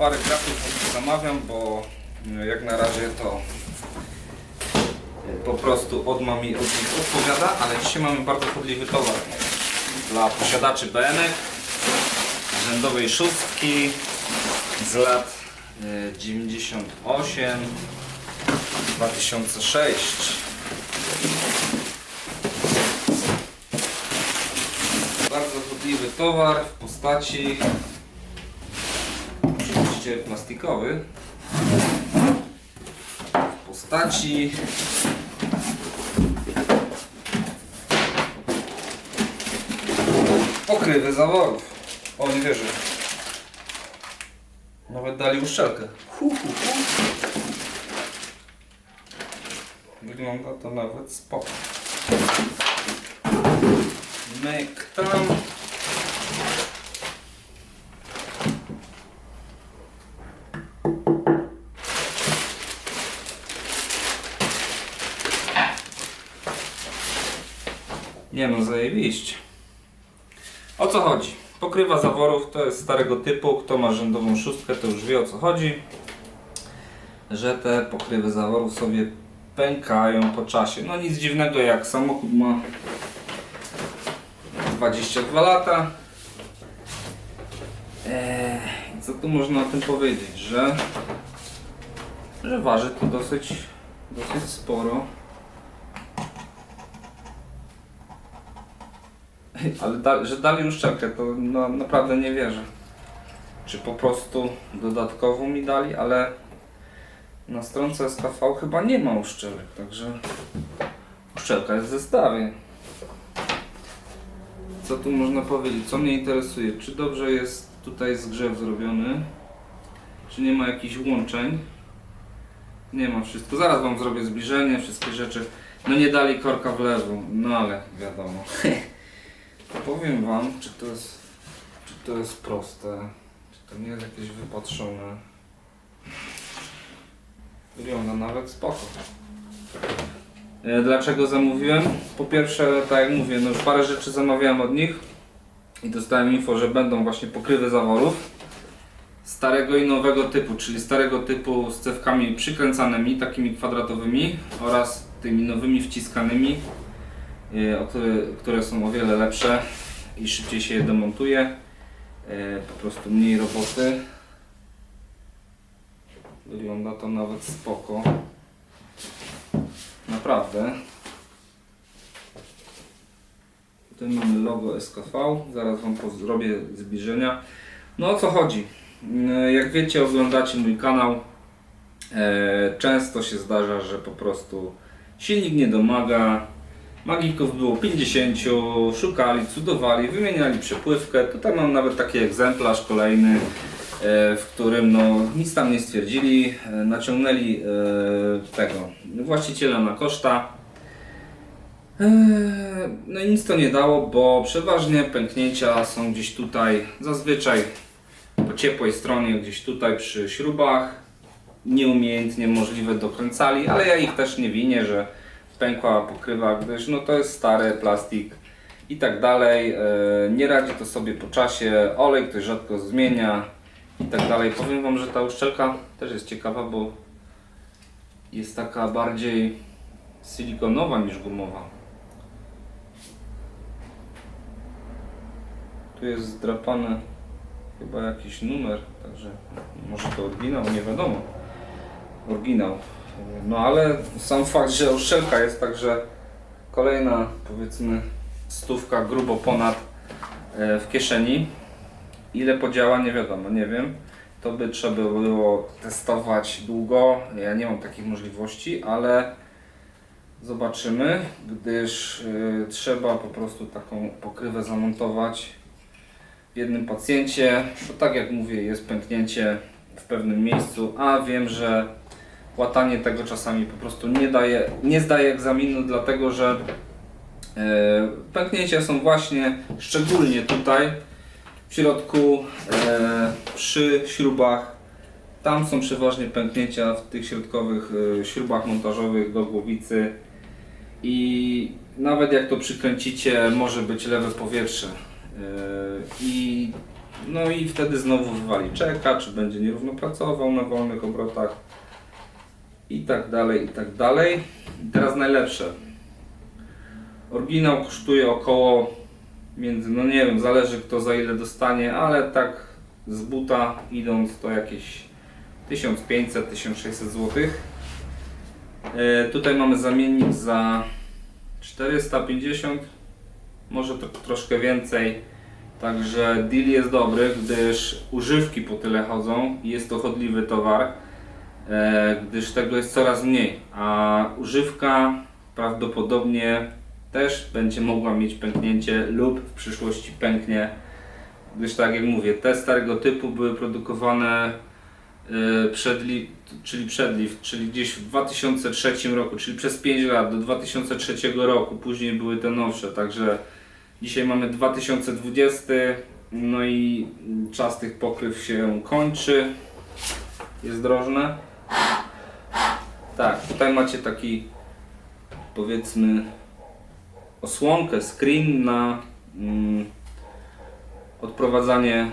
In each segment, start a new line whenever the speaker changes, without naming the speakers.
parę kratów zamawiam, bo no, jak na razie to po prostu od mi od nich odpowiada, ale dzisiaj mamy bardzo chodliwy towar. Dla posiadaczy BM-ek rzędowej szóstki z lat e, 98 2006 bardzo chodliwy towar w postaci oczywiście plastikowy w postaci pokrywy zaworów. O, nie wierzę. Nawet dali uszczelkę. Hu, hu, hu. Wygląda to nawet spoko. Myk tam. Zajebiście. O co chodzi? Pokrywa zaworów to jest starego typu. Kto ma rzędową szóstkę, to już wie o co chodzi. Że te pokrywy zaworów sobie pękają po czasie. No nic dziwnego, jak samochód ma 22 lata. Eee, co tu można o tym powiedzieć? Że, że waży to dosyć, dosyć sporo. Ale da, że dali uszczelkę, to no, naprawdę nie wierzę. Czy po prostu dodatkową mi dali, ale na stronce SKV chyba nie ma uszczelek, także uszczelka jest w zestawie. Co tu można powiedzieć? Co mnie interesuje? Czy dobrze jest tutaj zgrzew zrobiony? Czy nie ma jakichś łączeń? Nie ma wszystko. Zaraz Wam zrobię zbliżenie, wszystkie rzeczy. No nie dali korka w lewo, no ale wiadomo. Powiem Wam, czy to jest, czy to jest proste, czy to nie jest jakieś wypatrzone. Wygląda nawet spoko. E, Dlaczego zamówiłem? Po pierwsze, tak jak mówię, no parę rzeczy zamawiałem od nich i dostałem info, że będą właśnie pokrywy zaworów starego i nowego typu, czyli starego typu z cewkami przykręcanymi, takimi kwadratowymi oraz tymi nowymi wciskanymi, które, które są o wiele lepsze i szybciej się je demontuje. E, Po prostu mniej roboty. Wygląda to nawet spoko. Naprawdę. Tutaj mamy logo SKV. Zaraz Wam zrobię zbliżenia. No o co chodzi? Mm, Jak wiecie, oglądacie mój kanał. E, często się zdarza, że po prostu silnik nie domaga. Magików było 50, szukali, cudowali, wymieniali przepływkę. Tutaj mam nawet taki egzemplarz kolejny, e, w którym no, nic tam nie stwierdzili. E, Naciągnęli e, tego właściciela na koszta. No i nic to nie dało, bo przeważnie pęknięcia są gdzieś tutaj, zazwyczaj po ciepłej stronie, gdzieś tutaj przy śrubach. Nieumiejętnie możliwe dokręcali, ale ja ich też nie winię, że pękła pokrywa, gdyż no to jest stary plastik i tak dalej. E, Nie radzi to sobie po czasie, olej ktoś rzadko zmienia i tak dalej. Powiem Wam, że ta uszczelka też jest ciekawa, bo jest taka bardziej silikonowa niż gumowa. Tu jest zdrapany chyba jakiś numer, także może to oryginał, nie wiadomo. Oryginał. No ale sam fakt, że uszczelka jest także kolejna powiedzmy stówka grubo ponad e, w kieszeni. Ile podziała nie wiadomo, nie wiem. To by trzeba było testować długo. Ja nie mam takich możliwości, ale zobaczymy, gdyż y, trzeba po prostu taką pokrywę zamontować w jednym pacjencie. Bo tak jak mówię, jest pęknięcie w pewnym miejscu, a wiem, że łatanie tego czasami po prostu nie daje, nie zdaje egzaminu, dlatego że e, pęknięcia są właśnie szczególnie tutaj w środku e, przy śrubach. Tam są przeważnie pęknięcia w tych środkowych e, śrubach montażowych do głowicy i nawet jak to przykręcicie, może być lewe powietrze. Yy, I, no i wtedy znowu wywali czeka, czy będzie nierówno pracował na wolnych obrotach i tak dalej, i tak dalej. I teraz najlepsze. Oryginał kosztuje około między, no nie wiem, zależy kto za ile dostanie, ale tak z buta idąc to jakieś 1500-1600 zł. E, tutaj mamy zamiennik za 450, może to troszkę więcej. Także deal jest dobry, gdyż używki po tyle chodzą i jest to chodliwy towar, gdyż tego jest coraz mniej, a używka prawdopodobnie też będzie mogła mieć pęknięcie lub w przyszłości pęknie, gdyż tak jak mówię, te starego typu były produkowane e, przed, li, czyli przed lift, czyli gdzieś w 2003 roku, czyli przez 5 lat do 2003 roku, później były te nowsze, także dzisiaj mamy 2020, no i czas tych pokryw się kończy, jest drożne. Tak, tutaj macie taki powiedzmy osłonkę, screen na mm, odprowadzanie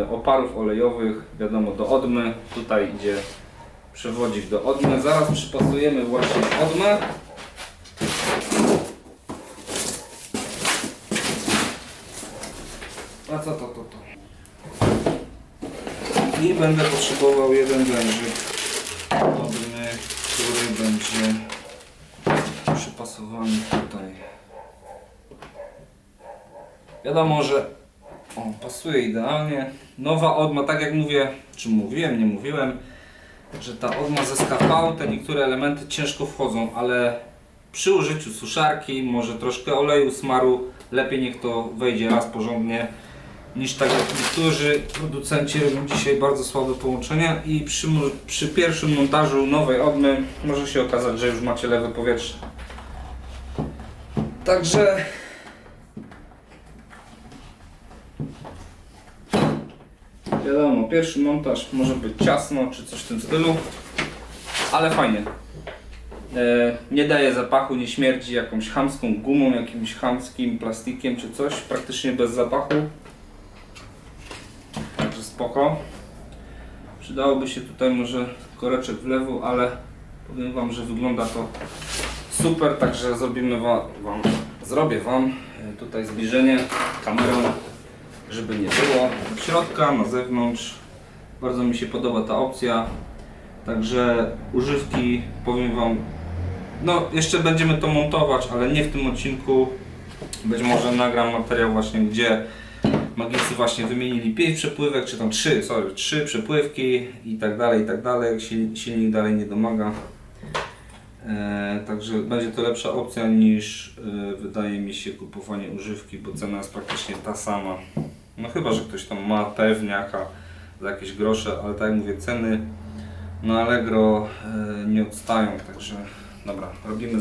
e, oparów olejowych, wiadomo do odmy. Tutaj idzie przewodzik do odmy. Zaraz przypasujemy właśnie odmę. A co to, to, to? I będę potrzebował jeden wężyk odmy, który będzie przypasowany tutaj. Wiadomo, że o, pasuje idealnie. Nowa odma, tak jak mówię, czy mówiłem, nie mówiłem, że ta odma ze skapał, te niektóre elementy ciężko wchodzą, ale przy użyciu suszarki, może troszkę oleju, smaru, lepiej niech to wejdzie raz porządnie, niż tak jak niektórzy producenci robią dzisiaj bardzo słabe połączenia i przy, przy pierwszym montażu nowej odmy może się okazać, że już macie lewe powietrze. Także Wiadomo, pierwszy montaż może być ciasno czy coś w tym stylu, ale fajnie. E, nie daje zapachu, nie śmierdzi jakąś chamską gumą, jakimś chamskim plastikiem czy coś, praktycznie bez zapachu. Spoko. Przydałoby się tutaj może koreczek w lewo, ale powiem Wam, że wygląda to super, także zrobimy wam zrobię Wam e, tutaj zbliżenie kamerą żeby nie było. Od środka, na zewnątrz. Bardzo mi się podoba ta opcja. Także używki, powiem Wam, no jeszcze będziemy to montować, ale nie w tym odcinku. Być może nagram materiał właśnie, gdzie magicy właśnie wymienili 5 przepływek, czy tam 3, sorry, 3 przepływki i tak dalej, i tak dalej. Sil- Silnik dalej nie domaga. E, także będzie to lepsza opcja niż e, wydaje mi się kupowanie używki, bo cena jest praktycznie ta sama. No chyba, że ktoś tam ma pewniaka za jakieś grosze, ale tak jak mówię, ceny na Allegro e, nie odstają, także dobra, robimy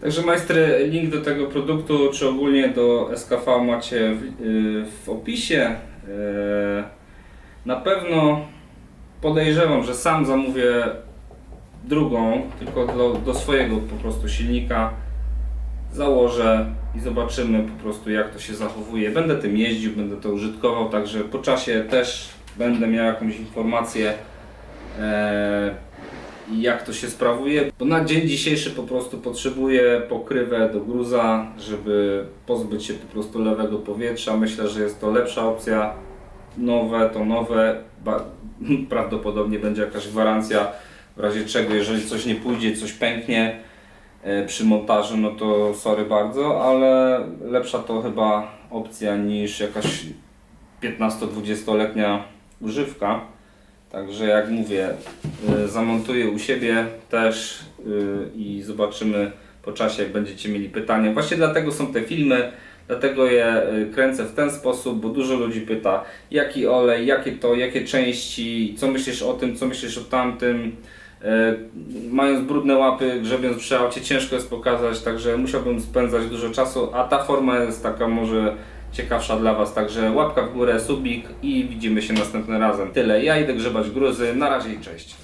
zbliżonko. Każdy link do tego produktu, czy ogólnie do SKV macie w, y, w opisie. Y, Na pewno podejrzewam, że sam zamówię drugą, tylko do, do swojego po prostu silnika. Założę i zobaczymy po prostu jak to się zachowuje. Będę tym jeździł, będę to użytkował, także po czasie też będę miał jakąś informację e, jak to się sprawuje. Bo na dzień dzisiejszy po prostu potrzebuję pokrywę do gruza, żeby pozbyć się po prostu lewego powietrza. Myślę, że jest to lepsza opcja. Nowe to nowe, prawdopodobnie będzie jakaś gwarancja w razie czego, jeżeli coś nie pójdzie, coś pęknie e, przy montażu, no to sorry bardzo, ale lepsza to chyba opcja niż jakaś 15-20-letnia używka. Także jak mówię, y, zamontuję u siebie też y, i zobaczymy po czasie, jak będziecie mieli pytania. Właśnie dlatego są te filmy, dlatego je y, kręcę w ten sposób, bo dużo ludzi pyta, jaki olej, jakie to, jakie części, co myślisz o tym, co myślisz o tamtym. Mając brudne łapy, grzebiąc przy aucie, ciężko jest pokazać, także musiałbym spędzać dużo czasu, a ta forma jest taka może ciekawsza dla Was, także łapka w górę, subik i widzimy się następnym razem. Tyle, ja idę grzebać gruzy, na razie i cześć.